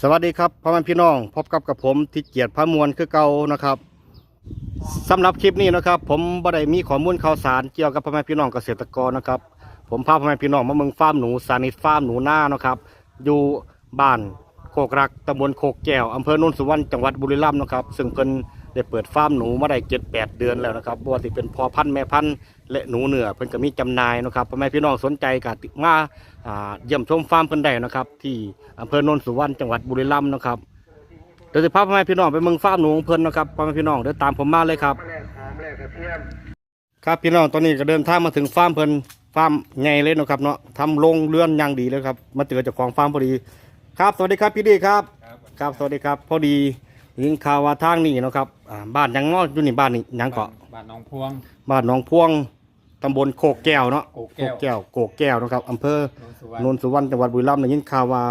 สวัสดีครับพ่อแม่พี่น้อง พบกับกับผมที่เกียรติพระมวลคือเก่านะครับสำหรับคลิปนี้นะครับ ผมบ่ได้มีข้อมูลข่าวสารเกี่ยวกับพ่อแม่พี่น้องเกษตรกรนะครับ ผมพาพ่อแม่พี่น้องมาเมืองฟาร์มหนูสานิทฟาร์มหนูหน้านะครับ อยู่บ้านโคกรักตำบลโคกแก้วอำเภอโนนสุวรรณจังหวัดบุรีรัมย์นะครับ ซึ่งเพิ่นได้เปิดฟาร์มหนูมาได้เจ็ดแปดเดือนแล้วนะครับบ่ว่าสิเป็นพอพันธุ์แม่พันธุ์ และหนูเหนือเพิ่นก็มีจำหน่ายนะครับพ่อแม่พี่น้องสนใจก็ติดมาอ่าเยี่ยมชมฟาร์มเพิ่นได้นะครับที่อำเภอโนนสุวรรณจังหวัดบุรีรัมย์นะครับเดี๋ยวจะพาพ่อแม่พี่น้องไปเมืองฟาร์มหนูของเพิ่นนะครับพ่อแม่พี่น้องเดินตามผมมาเลยครับแรกหอมแรกกระเทียมครับพี่น้องตอนนี้ก็เดินทางมาถึงฟาร์มเพิ่นฟาร์มใหญ่เลยเนาะครับเนาะทำโรงเรือนอย่างดีเลยครับมาเจอเจ้าของฟาร์มพอดี ครับสวัสดีครับพี่ดีครับ ครับสวัสดีครับพอดียิงข่าวว่าทางนี้เนาะครับอ่าบ้านหยังเนาะอยู่นี่บ้านนี่หยังเกาะบ้านหน้องพวง บ้านหนองพวง ตำบลโคกแก้วเนาะโคกแก้วแก้วโคกแก้วนะครับอำเภอโนนสุวรรณนนสุวรรณจังหวัดบุรีรัมย์ได้ยินข่าวว่า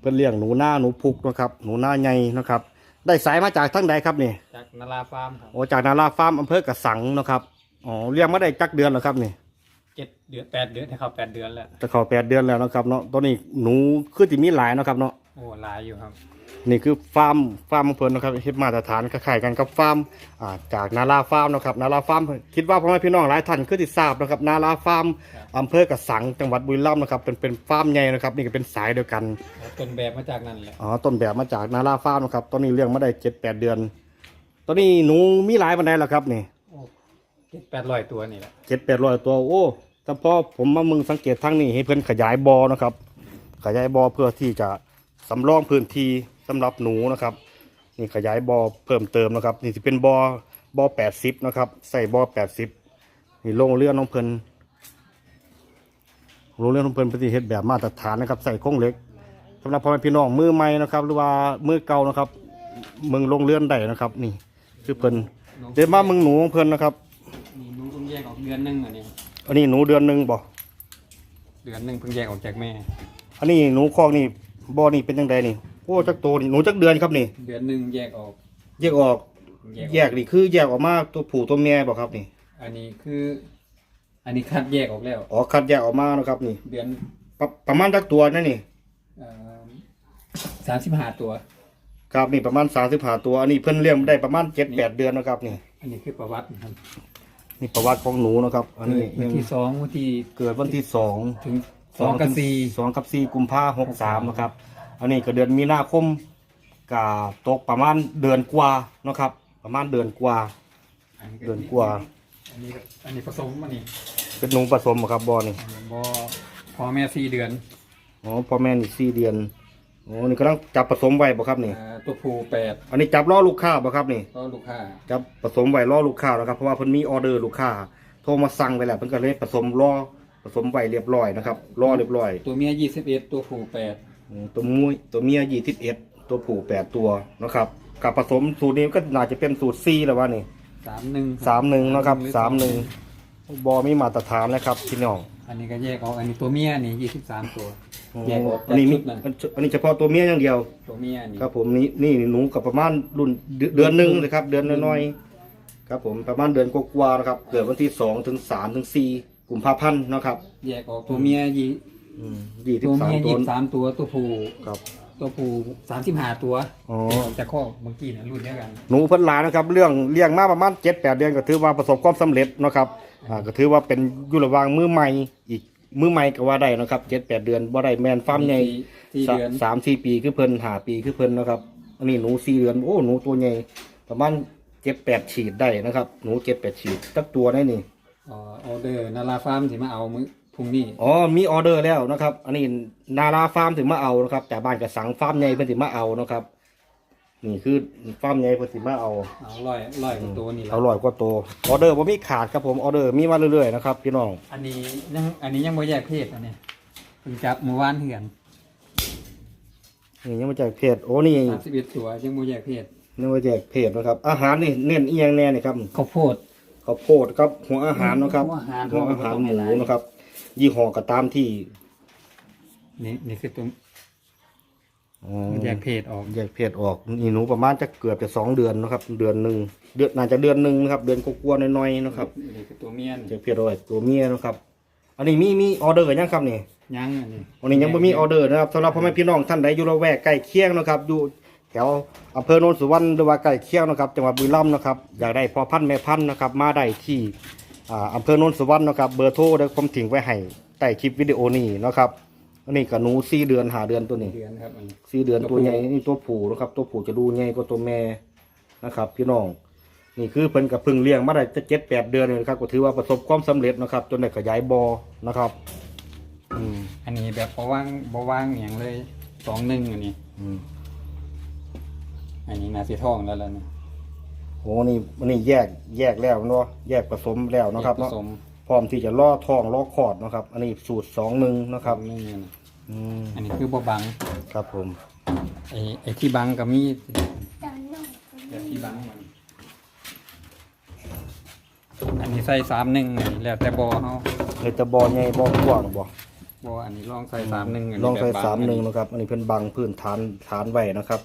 เพิ่นเลี้ยงหนูหน้าหนูพุกเนาะครับหนูหน้าใหญ่เนาะครับ ได้สายมาจากทั้งใดครับนี่จากนาราฟาร์มครับโอ้จากนาราฟาร์มอำเภอกระสังเนาะครับอ๋อเลี้ยงมาได้จักเดือนแล้วครับนี่เจ็ดเดือนแปดเดือนให้เขาแปดเดือนแล้วจะเข้าแปดเดือนแล้วนะครับเนาะตอนนี้หนูคือจะมีหลายเนาะครับเนาะโอ้หลายอยู่ครับ นี่คือฟาร์มฟาร์มของเพิ่นนะครับเฮ็ดมาตรฐานคล้ายๆกันกับฟาร์มอ่าจากนาราฟาร์มนะครับนาราฟาร์มคิดว่าพ่อแม่พี่น้องหลายท่านคือที่ทราบนะครับนาราฟาร์มอำเภอกระสังจังหวัดบุรีรัมย์นะครับเป็นเป็นฟาร์มใหญ่นะครับนี่ก็เป็นสายเดียวกันแล้วต้นแบบมาจากนั่นแหละอ๋อต้นแบบมาจากนาราฟาร์มนะครับตอนนี้เลี้ยงมาได้เจ็ดแปดเดือน ตอนนี้หนูมีหลายปันไดแล้วครับนี่โอ้เจ็ดแปดร้อยตัวนี่แหละเจ็ดแปดร้อยตัวโอ้แต่พอผมมามึงสังเกตทั้งนี้ให้เพิ่นขยายบอนะครับขยายบอเพื่อที่จะสำรองพื้นที่ สำหรับหนูนะครับ นี่ขยายบอเพิ่มเติมนะครับ นี่จะเป็นบอบอแปดสิบนะครับ ใส่บอแปดสิบนี่ลงเรือน้องเพิ่นลงเรือน้องเพิ่นปฏิเฮ็ดแบบมาตรฐานนะครับ ใส่โครงเหล็กสำหรับพ่อแม่พี่น้องมือใหม่นะครับ หรือว่ามือเก่านะครับมึงลงเรือนได้นะครับ นี่คือเพิ่นเดี๋ยวมามึงหนูของเพิ่นนะครับนี่หนูเพิ่งแยกออกเดือนหนึงอันนี้อันนี้หนูเดือนหนึ่งบ่เดือนหนึงเพิ่งแยกออกจากแม่ อันนี้หนูคอกนี่บ่อนี่เป็นยังไงนี่ โอ้จักโตนี่หนูจักเดือนครับนี่ เดือนหนึ่งแยกออก แยกออก แยกนี่คือ แยกออกมาตัวผู้ตัวเมียบ่ครับนี่ อันนี้คือ อันนี้คัดแยกออกแล้วอ๋อคัดแยกออกมานะครับนี่ เดือนประประมาณจักตัวนั่นนี่สามสิบห้าตัว ครับนี่ประมาณ35ตัว อันนี้เพิ่นเลี้ยงได้ประมาณ7 8เดือนนะครับนี่ อันนี้คือประวัตินะครับ นี่ประวัติของหนูนะครับ อันนี้วันที่สองวันที่เกิดวันที่สองถึงสองกับสี่สองกับสี่กุมภาหกสามนะครับ อันนี้ก็เดือนมีนาคมก็ตกประมาณเดือนกว่าเนาะครับ ประมาณเดือนกว่า เดือนกว่า อันนี้ก็อันนี้ผสมอันนี้เป็นหนูผสมบ่ครับบ่อนี่บอพอแม่สี่เดือนอ๋อพ่อแม่นี่สี่เดือนอ๋อนี่กำลังจับผสมไว้บ่ครับนี่ อ่าตัวผู้แปดอันนี้จับล่อลูกค้าบ่ครับนี่ ก็ลูกค้าจับผสมไว้ล่อลูกค้าแล้วครับเพราะว่าเพิ่นมีออเดอร์ลูกค้าโทรมาสั่งไปแล้วเพิ่นก็เลยผสมล่อผสมไว้เรียบร้อยนะครับล่อเรียบร้อยตัวเมียยี่สิบเอ็ดตัวผู้แปดอืม ตัวมุ้ยตัวเมียยี่สิบเอ็ดตัวผู้แปดตัวนะครับกับผสมสูตรนี้ก็น่าจะเป็นสูตรซีแล้วว่านี่สามหนึ่งสามหนึ่งนะครับสามหนึ่งบอมีมาตรฐานนะครับพี่น้องอันนี้ก็แยกออกอันนี้ตัวเมียนี่ยี่สิบสามตัวแยกออกอันนี้มีจากชุดนั้นอันนี้เฉพาะตัวเมียอย่างเดียว ตัวเมียนี่ครับผมนี่นี่หนูกับประมาณรุ่นเดือนเดือนหนึ่งเลยครับ เดือนน้อยๆครับผมประมาณเดือนกว่าๆนะครับ เกิดวันที่สองถึงสามถึงสี่กุมภาพันธ์นะครับ แยกออกตัวเมียยี่ ยี่สิบตัวสามเมียตัยี่ว สิบสามตัวตัวผู้ครับตัวผู้สามสิบห้าตัวอ๋อแยกออกจากข้อเมื่อกี้นะรุ่นเดียวกัน หนูเพิ่นหลายนะครับ เรื่องเลี้ยงมาประมาณเจ็ดแปดเดือนก็ถือว่าประสบความสำเร็จนะครับอ่าก็ถือว่าเป็นอยุระหวางมือใหม่อีกมือใหม่ก็ว่าได้นะครับเจ็ดแปดเดือนบ่ได้แมนฟาร์มใหญ่สี่สาเดือน สามสี่ปีคือเพิ่นหาปีคือเพิ่นนะครับอันนี้หนูสี่เดือนโอ้หนูตัวใหญ่ประมาณเจ็ดแปดฉีดได้นะครับ หนูเจ็ดแปดฉีดตักตัวได้นี่อ๋อออเดอร์นาราฟาร์มสิมาเอามื้อ พรุ่งนี้ อ๋อมีออเดอร์แล้วนะครับ อันนี้นาราฟาร์มถึงมาเอานะครับแต่บ้านกระสังฟาร์มใหญ่เพิ่นถึงมาเอานะครับ นี่คือฟาร์มใหญ่เพิ่นถึงมาเอา เอาร้อยร้อยกว่าตัวนี่แหละเอาร่อยกว่าตัวออเดอร์บ่มีขาดครับผมออเดอร์มีมาเรื่อยๆนะครับพี่น้องอันนี้ยังอันนี้ยังบ่แยกเพศอันนี้เพิ่งจับเมื่อวานเหือนนี่ยังมาจากเพจโอ้นี่สามสิบเอ็ดตัวยังบ่แยกเพศนี่มาจากเพจนะครับอาหารนี่เน้นอีหยังแน่นี่ครับข้าวโพดข้าวโพดครับหัวอาหารนะครับหัวอาหารหัวอาหารหัวอาหารหมูนะครับ ยี่ห้อก็ตามที่นี่นี่คือตัวอ๋อแยกเพศออกแยกเพจออกนี่หนูประมาณจะเกือบจะสองเดือนนะครับ เดือนหนึ่งเดือนน่าจะเดือนหนึ่งนะครับ เดือนกลัวาๆน้อยๆนะครับนี่คือตัวเมียนแยกเพจออกตัวเมียนะครับ อันนี้มีมีออเดอร์ยังครับนี่ยังอันนี้วันนี้ยังไม่มีออเดอร์นะครับสำหรับพ่อแม่พี่น้องท่านใดอยู่ละแวกใกล้เคียงนะครับ อยู่แถวอำเภอโนนสุวรรณหรือว่าใกล้เคียงนะครับจังหวัดบุรีรัมย์นะครับอยากได้พ่อพันธุ์แม่พันธุ์นะครับ มาได้ที่อ่า อำเภอโนนสุวรรณนะครับเบอร์โทรได้ผมทิ้งไว้ให้ใต้คลิปวิดีโอนี้นะครับอันนี้กับหนูสี่เดือนหาเดือนตัวนี้เดือนครับอันนี้ สี่เดือนตัวตัวผู้ ใหญ่นี่ตัวผู้นะครับ ตัวผู้จะดูใหญ่กว่าตัวแม่นะครับ พี่น้อง นี่คือเพิ่นกับพึ่งเลี้ยงมาได้จะเจ็ดแปดเดือนเลยนะครับก็ถือว่าประสบความสำเร็จนะครับ จนได้ขยายบอนะครับ อืมอันนี้แบบบ่ว่างบ่ว่างอย่างเลยสองหนึ่งอันนี้ อืมอันนี้นาสีทองแล้วล่ะนะ โหนี่มันนี่แยกแยกแล้วเนาะแยกผสมแล้วนะครับผเนาะสมพร้อมที่จะล่อทองล่อขอดนะครับ อันนี้สูตรสองหนึ่งนะครับสองหนึ่งอันนี้อืมอันนี้คือบ่บังครับผมไอ้ไอ้ที่บังก็มีแบบที่บังมันอันนี้ใส่สามหนึ่งอันนี้แล้วแต่บ่เฮาเดี๋ยวจะบอใหญ่บอกว้างบ่บ่อันนี้ลองใส่สามหนึ่งนนี้ลองใส่แบบบัสามหนึ่งนะครับ อันนี้เพิ่นบังพื้นฐานฐานไว้นะครับ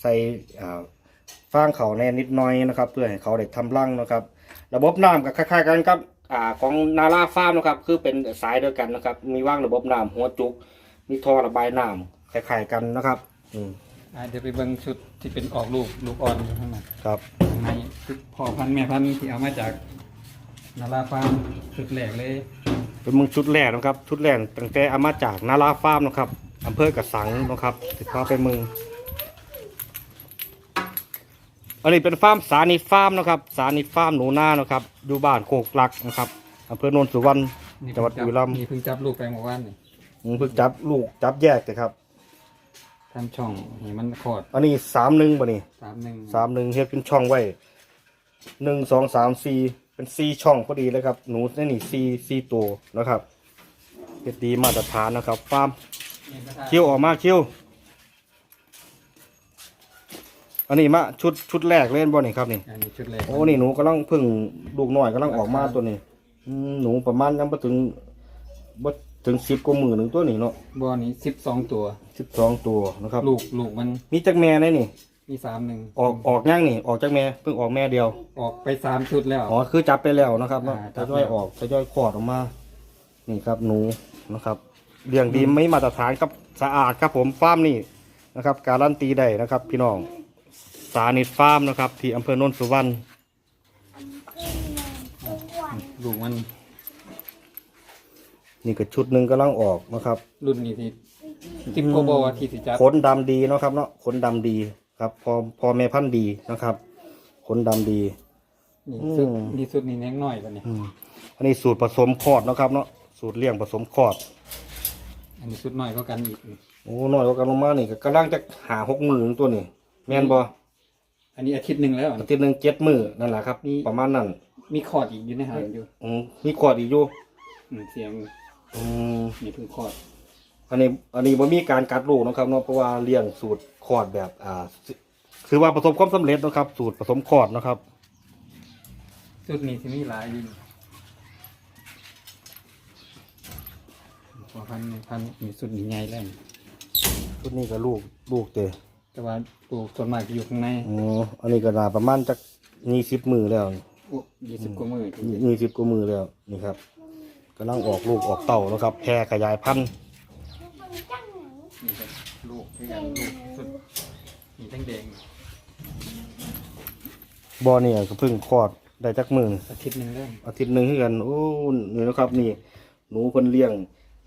ใส่อ่า ฟางเขาแน่นิดหน้อยนะครับ เพื่อให้เขาได้ทำรังนะครับ ระบบน้ำก็คล้ายๆกันครับอ่าของนาราฟาร์มนะครับคือเป็นสายเดียวกันนะครับ มีว่างระบบน้ำหัวจุก มีท่อระบายน้ำคล้ายๆกันนะครับอืมอ่าเดี๋ยวไปเบิ่งชุดที่เป็นออกลูกลูกอ่อนอยู่ข้างในครับข้างในคือพ่อพันธุ์แม่พันธุ์ที่เอามาจากนาราฟาร์มชุดแรกเลยเป็นมึงชุดแรกนะครับ ชุดแรกตั้งแต่เอามาจากนาราฟาร์มนะครับอำเภอกระสังนะครับติดพาไปมึง อันนี้เป็นฟาร์มสานิทฟาร์มนะครับ สานิทฟาร์มหนูนานะครับอยู่บ้านโคกลักนะครับอำเภอโนนสุวรรณนี่จังหวัดบุรีรัมย์นี่เพิ่งจับลูกไปเมื่อวานนี่อืมเพิ่งจับลูกจับแยกเลยครับทำช่องให้มันคลอดอันนี้สามหนึ่งบ่นี่สามหนึ่งสามหนึ่งเฮ็ดเป็นช่องไว้หนึ่งสองสามสี่เป็นสี่ช่องพอดีเลยครับหนูในนี่สี่สี่ตัวนะครับเฮ็ดดีมาตรฐานนะครับฟาร์มคิวออกมาคิว อันนี้มาชุดชุดแรกเล่นบ่นี่ครับนี่ อันนี้ชุดแรกโอ้นี่หนูกำลังเพึ่งลูกน้อยกำลังออกมาตัวนี้อืมหนูประมาณยังบ่ถึงบ่ถึงสิบกว่าหมื่นหนึ่งตัวนี่เนาะบ่อนี้สิบสองตัว สิบสองตัวนะครับลูกลูกมันมีจักแม่ได้นี่ มีสามหนึ่งออกออกยังนี่ออกจากแม่เพิ่งออกแม่เดียวออกไปสามชุดแล้ว อ๋อคือจับไปแล้วนะครับเนาะอ่าทจับยอยแล้วออกทยอยคลอดออกมา นี่ครับหนูนะครับเลี้ยงดีไม่มาตรฐานครับสะอาดครับผมฟาร์มนี่นะครับ การันตีได้นะครับ พี่น้องสานิทฟาร์มนะครับ ที่อำเภอโนนสุวรรณลูกมันนี่ก็ชุดหนึ่งกำลังออกนะครับ รุ่นนี้ที่ทิปโกโบที่สิจับขนดำดีเนาะครับเนาะขนดำดีครับ พอพอแม่พันธุ์ดีนะครับขนดำดีนี่อืมสุดนี่สุดนี่แน่น้อยกว่านี่อืมอันนี้สูตรผสมคลอดเนาะครับเนาะสูตรเลี้ยงผสมคลอด อันนี้สุดน้อยก็กันอีกนี่โอ้น้อยกว่ากันลงมานี่ก็กำลังจะหาหกหมื่นตัวนี่แม่นบ่ อันนี้อาทิตย์หนึ่งแล้วอาทิตย์หนึ่งเจ็ดมือนั่นแหละครับนี่ประมาณนั้นมีคอร์ดอีกอยู่ในหางอยู่อืมมีขวดอีกอยู่อืมเสียงอืมนี่เพิ่งคอร์ดอันนี้อันนี้บ่มีการกัดลูกเนาะครับเนาะเพราะว่าเลี้ยงสูตรขอดแบบอ่าคือว่าประสบความสำเร็จเนาะครับ สูตรผสมขอดเนาะครับสุดนี้ที่มีหลายอยู่พอพันพันมีสุดนี้ใหญ่แล้วนี่ชุดนี้ก็ลูกลูกเตะ แต่ว่าปลูกส่วนมากจะอยู่ข้างในอ๋ออันนี้ก็น่าประมาณจักยี่สิบมือแล้วยี่สิบกว่ามือถึงจะยี่สิบกว่ามือแล้วนี่ครับกำลังออกลูกออกเต่าแล้วครับแพร่ขยายพันธุ์นี่ครับลูกคือกันลูกสุดนี่ทั้งแดงบ่อนี่ก็เพิ่งคลอดได้จักมืออาทิตย์หนึ่งแล้วอาทิตย์หนึ่งคือกันโอ้นี่นะครับนี่ หนูคนเลี้ยง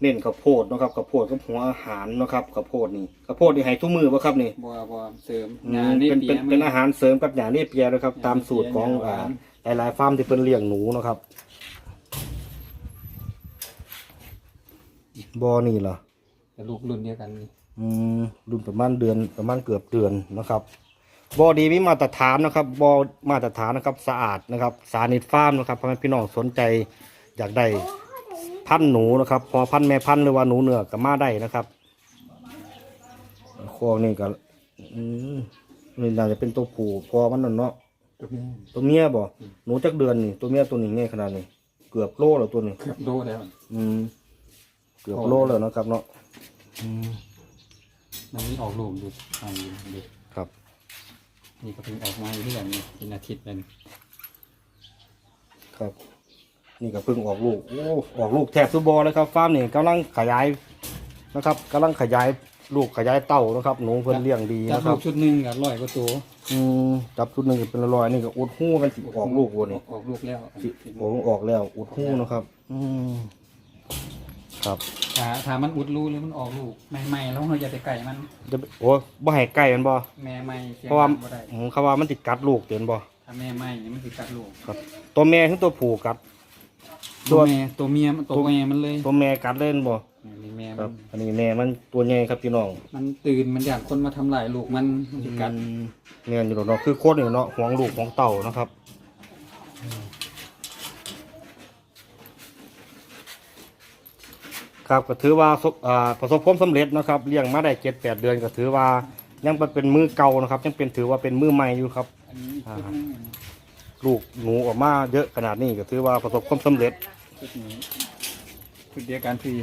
เน้นข้าวโพดเนาะครับข้าวโพดกับหัวอาหารเนาะครับข้าวโพดนี่ข้าวโพดนี่ให้ทุกมือป่ะครับนี่บัวบัวเสริมอืมงานนี่เป็นปีเป็นยเป็นอาหารเสริมกับหยาเนเปียนะครับหญ้าตามสูตรของเนเปียอ่าหญ้าหวานหลายๆฟาร์มที่เพิ่นเลี้ยงหนูเนาะครับบ่อนี่เหรอ แต่ลูกรุ่นเดียวกันนี่อืมรุ่นประมาณเดือนประมาณเกือบเดือนนะครับบ่อดีมีมาตรฐานนะครับบ่อมาตรฐานนะครับสะอาดนะครับ สานิทฟาร์มนะครับพ่อแม่พี่น้องสนใจอยากได้ พันธุ์หนูนะครับ พอพันธุ์แม่พันธุ์หรือว่าหนูเนื้อก็มาได้นะครับคอนี่ก็อืมนี่น่าจะเป็นตัวผู้พอมันนั่นเนาะตัวนี้ตัวเมียบ่หนูจักเดือนนี่ตัวเมียตัวนี้ไงขนาดนี้เกือบโลแล้วตัวนี้เกือบโลแล้วอืมเกือบโลแล้วนะครับเนาะอืมมันมีออกลูกอยู่อ่าอยู่เด็กครับ นี่ก็เพิ่งออกมาอยู่ที่กันนี่เป็นอาทิตย์เป็นครับ นี่ก็เพิ่งออกลูกโอ้ออกลูกแทบทุกบอเลยครับฟาร์มนี่กำลังขยายนะครับกำลังขยายลูกขยายเต้านะครับหนูเพิ่นเลี้ยงดีจับนะคลูรับกชุดหนึ่งกับร้อยกว่าตัวอืมจับชุดหนึ่งเป็นร้อยนี่ก็อุดหู้กันสิออกลูกวันี่ ออกลูกแล้วสิออกออกแล้วอุดหู้นะครับ อืมครับถ้าถ้ามันอุดรูหรือมันออกลูกใหม่ๆแล้วเราอย่าไปไก่มันจะโอ้บ่ให้ใกล้กันบ่แม่ใหม่เสียงเพราะว่าบ่ได้อืมเขาว่ามันติดกัดลูกเตือนบ่ถ้าแม่ใหม่นี่มันสิกัดลูกครับตัวแม่ถึงตัวผู้กัด ตัตัววแม่ตัวเมียมันตัวแม่มันเลยตัวแม่กัดเล่นบ่นี่แม่คมัรับนอันนี้แม่มันตัวใหญ่ครับพี่น้องมันตื่นมันอยากคนมาทำลายลูกมันมันสิกัดอืมเนี่ยอยู่เนาะคือโคตรอยู่เนาะห่วงลูกห่วงเต่านะครับอืมครับก็ถือว่าสบอ่าประสบความสำเร็จนะครับเลี้ยงมาได้เจ็ดแปดเดือนก็ถือว่ายังเป็นมือเก่านะครับ ยังเป็นถือว่าเป็นมือใหม่อยู่ครับ อันนี้ชุดหนึงอันนี้ ลูกหนูออกมาเยอะขนาดนี้ก็ถือว่าประสบความสำเร็จ ชุดนี้ชุดเดียวกันที่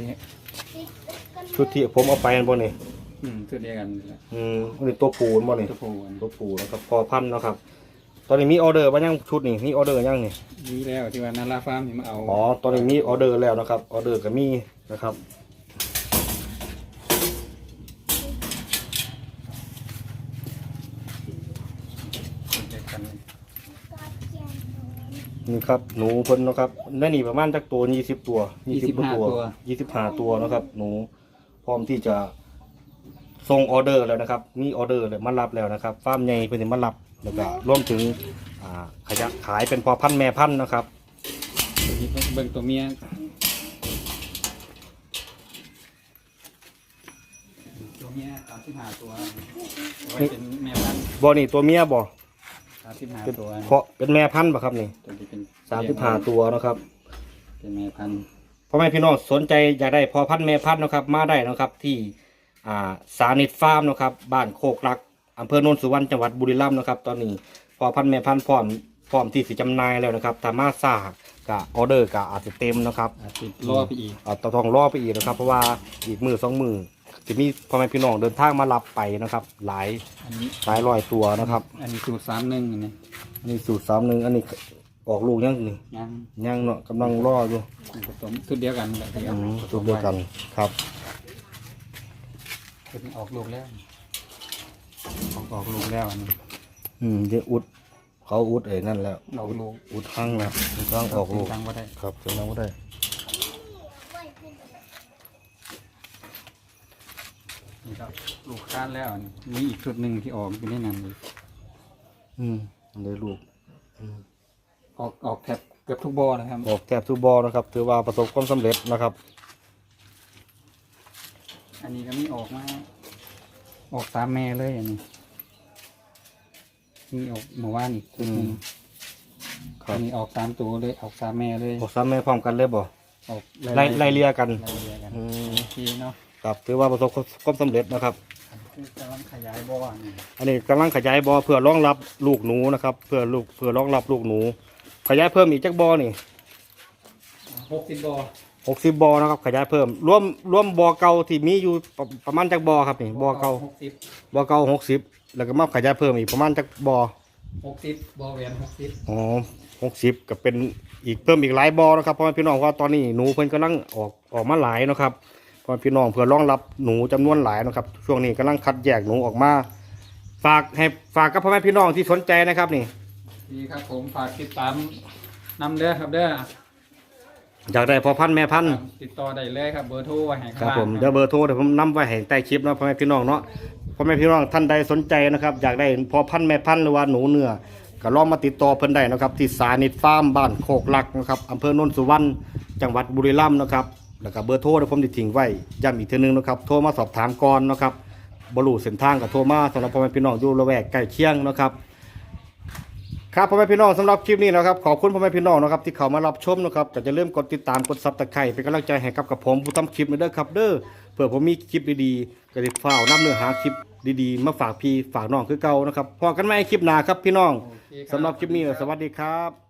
ชุดที่ผมเอาไปอันบนนี่อืมชุดเดียวกันนี่แหละอืมอันนี้ตัวปูนบนนี่ตัวผู้อันตัวปูนะครับพอพันธุ์นะครับ ตอนนี้มีออเดอร์ว่ายังชุดนี่มีออเดอร์ยังนี่ นี้แล้วที่ว่านาราฟาร์มนี่มาเอาอ๋อตอนนี้มีออเดอร์แล้วนะครับออเดอร์ก็มีนะครับ ชุดเดียวกัน นี่ครับหนูเพิ่นนะครับนั่นนี่ประมาณจักตัวยี่สิบตัวยี่สิบตัวยี่สิบห้าตัวนะครับ หนูพร้อมที่จะส่งออเดอร์แล้วนะครับ มีออเดอร์เลยมารับแล้วนะครับฟาร์มใหญ่เพิ่นสิมารับแล้วก็รวมถึงอ่าขยะขายเป็นพอพันธุ์แม่พันธุ์นะครับเบิ่งตัวเมียตัวเมียสามสิบห้าตัวเอาไว้เป็นแม่พันธุ์บ่นี่ตัวเมียบ่สามสิบห้าเป็นตัวเพาะเป็นแม่พันธุ์บ่ครับนี่ตัวที่เป็นสามสิบห้าตัวนะครับเป็นแม่พันธุ์พ่อแม่พี่น้องสนใจอยากได้พอพันธุ์แม่พันธุ์นะครับ มาได้นะครับที่อ่าสานิตฟาร์มนะครับบ้านโคกรักอำเภอโนนสุวรรณจังหวัดบุรีรัมย์นะครับตอนนี้พอพันธุ์แม่พันธุ์พร้อมพร้อมที่สิจำหน่ายแล้วนะครับถ้ามาซ่ากับออเดอร์กับอาจจะเต็มนะครับอาจจะรอไปอีก อ่าต้องต้องรอไปอีกนะครับ เพราะว่าอีกมือสองมือ จะมีพ่อแม่พี่น้องเดินทางมารับไปนะครับ หลายอันนี้หลายร้อยตัวนะครับ อันนี้สูตรสามหนึ่งอันนี้อันนี้สูตรสามหนึ่งอันนี้ออกลูกยังนี่ยังยังเนาะกำลังรออยู่ผสมสูตรเดียวกันแบบที่อืเอามสูตรเดียวกันครับคือออกลูกแล้วออกออกลูกแล้วอันนี้อืมเดี๋ยวอุด เขาอุดเอ้นั่นแล้ว ออกลูกอุดข้างแล้วอุดข้างออกลูกตั้งว่าได้ครับถึงนั้นก็ได้ นี่ครับลูกค้านแล้วอันนี้มีอีกชุดหนึ่งที่ออกอยู่ในนั้นเลยอืมได้ลูกออกออกแทบเกือบทุกบ่อนะครับออกแทบทุกบอนะครับ ถือว่าประสบความสำเร็จนะครับ อันนี้ก็มีออกมา ออกตามแม่เลยอันนี้มีออกเมื่อวานอีกชุดหนึ่งครัอับนนี้ออกตามตัวเลยออกตามแม่เลยออกซ้ำแม่พร้อมกันเลยบ่ออกไล่ไล่เลียกัน ไล่เลียกันอืมทีเนาะ ครับถือว่าประสบความสำเร็จนะครับ คือกำลังขยายบ่อนี่อันนี้กำลังขยายบอเพื่อรองรับลูกหนูนะครับ เพื่อลูกเพื่อรองรับลูกหนู ขยายเพิ่มอีกจักบอนี่หกสิบบ่อหกสิบบอนะครับ ขยายเพิ่มรวมรวมบอเก่าที่มีอยู่ประประมาณจักบอครับนี่บอเก่าหกสิบบอเก่าหกสิบแล้วก็มาขยายเพิ่มอีกประมาณจักบอหกสิบบ่อแหวนหกสิบอ๋อหกสิบก็เป็นอีกเพิ่มอีกหลายบอนะครับเพราะว่าพี่น้องเพราะว่าตอนนี้หนูเพิ่นกำลังออกออกมาหลายเนาะครับเพราะว่าพี่น้องเพื่อรองรับหนูจำนวนหลายเนาะครับ ช่วงนี้กำลังคัดแยกหนูออกมา ฝากให้ฝากกับพ่อแม่พี่น้องที่สนใจนะครับนี่ดีครับผมฝากติดตามนำเด้อครับเด้ออยากได้พอพันธุ์แม่พันธุ์ติดต่อได้เลยครับเบอร์โทรไว้ให้ครับข้างผมล่างเดี๋ยวเบอร์โทรเดี๋ยวผมนำไว้ให้ใต้คลิปเนาะพ่อแม่พี่น้องเนาะพ่อแม่พี่น้องท่านใดสนใจนะครับ อยากได้พอพันธุ์แม่พันธุ์หรือว่าหนูเนื้อก็ลองมาติดต่อเพิ่นได้นะครับ ที่สานิตฟาร์มบ้านโคกลักนะครับอำเภอโนนสุวรรณจังหวัดบุรีรัมย์นะครับ แล้วก็เบอร์โทรเดี๋ยวผมจะทิ้งไว้ย้ำอีกเทีนึงนะครับโทรมาสอบถามก่อนนะครับบรูเส้นทางกับโทรมาสำหรับพ่อแม่พี่น้องอยู่ละแวกใกล้เคียงนะครับครับพ่อแม่พี่น้องสำหรับคลิปนี้นะครับขอบคุณพ่อแม่พี่น้องนะครับที่เข้ามารับชมนะครับแต่จะเริ่าลืมกดติดตามกดซับตะไคร้เป็นกำลังใจให้กับกับผมผู้ทำคลิปนะเด้อครับเด้อเพื่อผมมีคลิปดีๆก็จะฝ้าวนํเนื้อหาคลิปดีๆ มาฝากพี่ฝากน้องคือเก่านะครับพอกันไหมคลิปหน้าครับพี่น้องโอเคคสำหรับคลิปนี้สวัสดีครับ